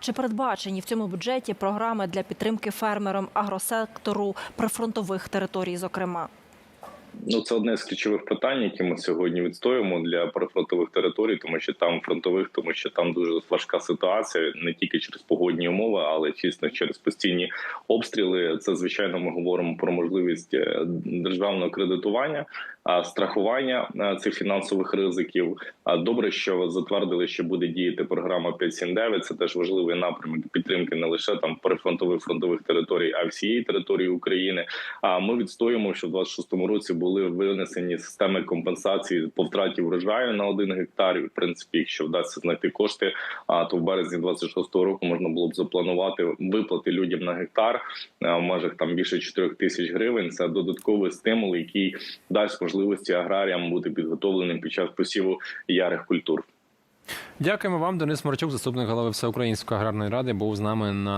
Чи передбачені в цьому бюджеті програми для підтримки фермерам агросектору прифронтових територій, зокрема? Ну, це одне з ключових питань, які ми сьогодні відстоюємо для прифронтових територій, тому що там фронтових, тому що там дуже важка ситуація не тільки через погодні умови, але чесно через постійні обстріли. Це звичайно ми говоримо про можливість е, державного кредитування, страхування е, цих фінансових ризиків. А добре, що затвердили, що буде діяти програма 579. Це теж важливий напрямок підтримки не лише там прифронтових фронтових територій, а всієї території України. А ми відстоюємо, що в 26-му році були винесені системи компенсації по втраті врожаю на один гектар. В принципі, якщо вдасться знайти кошти, а то в березні 26-го року можна було б запланувати виплати людям на гектар в межах там більше 4 тисяч гривень. Це додатковий стимул, який дасть можливості аграріям бути підготовленим під час посіву ярих культур. Дякуємо вам, Денис Марчук, заступник голови Всеукраїнської аграрної ради, був з нами на